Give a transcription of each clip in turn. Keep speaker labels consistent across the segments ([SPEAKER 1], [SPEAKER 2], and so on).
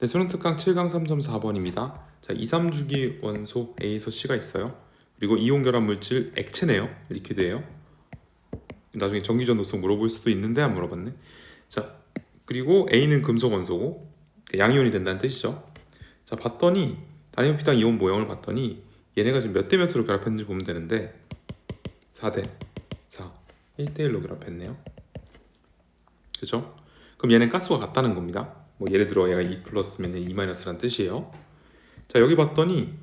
[SPEAKER 1] 네, 수능 특강 7강 3.4번입니다. 자, 2, 3주기 원소 A에서 C가 있어요. 그리고 이온 결합 물질 액체네요. 리퀴드예요. 나중에 전기 전도성 물어볼 수도 있는데 안 물어봤네. 자, 그리고 A는 금속 원소고 양이온이 된다는 뜻이죠. 자, 봤더니 단위피당 이온 모형을 봤더니 얘네가 지금 몇 대 몇으로 결합했는지 보면 되는데 4대 4 1대 1로 결합했네요. 그죠? 그럼 얘는 가스와 같다는 겁니다. 뭐 예를 들어 얘가 2 플러스면 2 마이너스란 뜻이에요. 자 여기 봤더니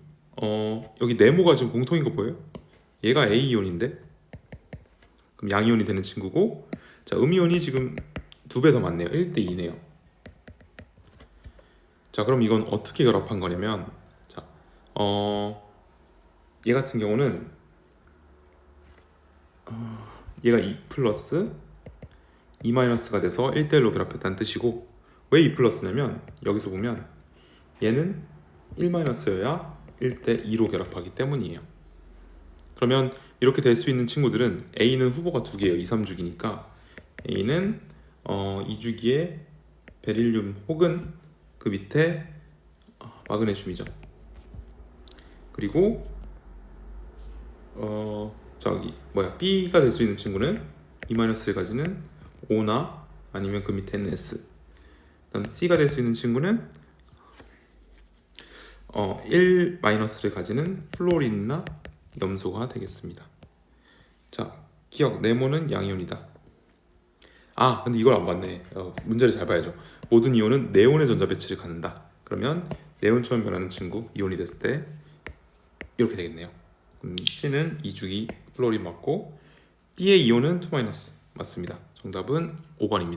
[SPEAKER 1] 어 여기 네모가 지금 공통인 거 보여요? 얘가 A 이온인데 그럼 양이온이 되는 친구고 자 음이온이 지금 두 배 더 많네요. 1대 2네요. 자 그럼 이건 어떻게 결합한 거냐면 자 어 얘 같은 경우는 어, 얘가 2 플러스 2 마이너스가 돼서 1대1로 결합했다는 뜻이고 왜 2 플러스냐면 여기서 보면 얘는 1 마이너스여야 1대 2로 결합하기 때문이에요. 그러면 이렇게 될 수 있는 친구들은 A는 후보가 두 개예요. 2, 3주기니까 A는 어, 2주기에 베릴륨 혹은 그 밑에 어, 마그네슘이죠. 그리고 어 저기 뭐야 B가 될 수 있는 친구는 2 마이너스를 가지는 O나 아니면 그 밑에는 S. C가 될 수 있는 친구는 어, 1 마이너스를 가지는 플로린이나 염소가 되겠습니다. 자, 기억 네모는 양이온이다. 아, 근데 이걸 안 봤네. 어, 문제를 잘 봐야죠. 모든 이온은 네온의 전자 배치를 갖는다. 그러면 네온처럼 변하는 친구 이온이 됐을 때 이렇게 되겠네요. 그럼 C는 2주기 플로린 맞고 B의 이온은 2 마이너스 맞습니다. 정답은 5번입니다.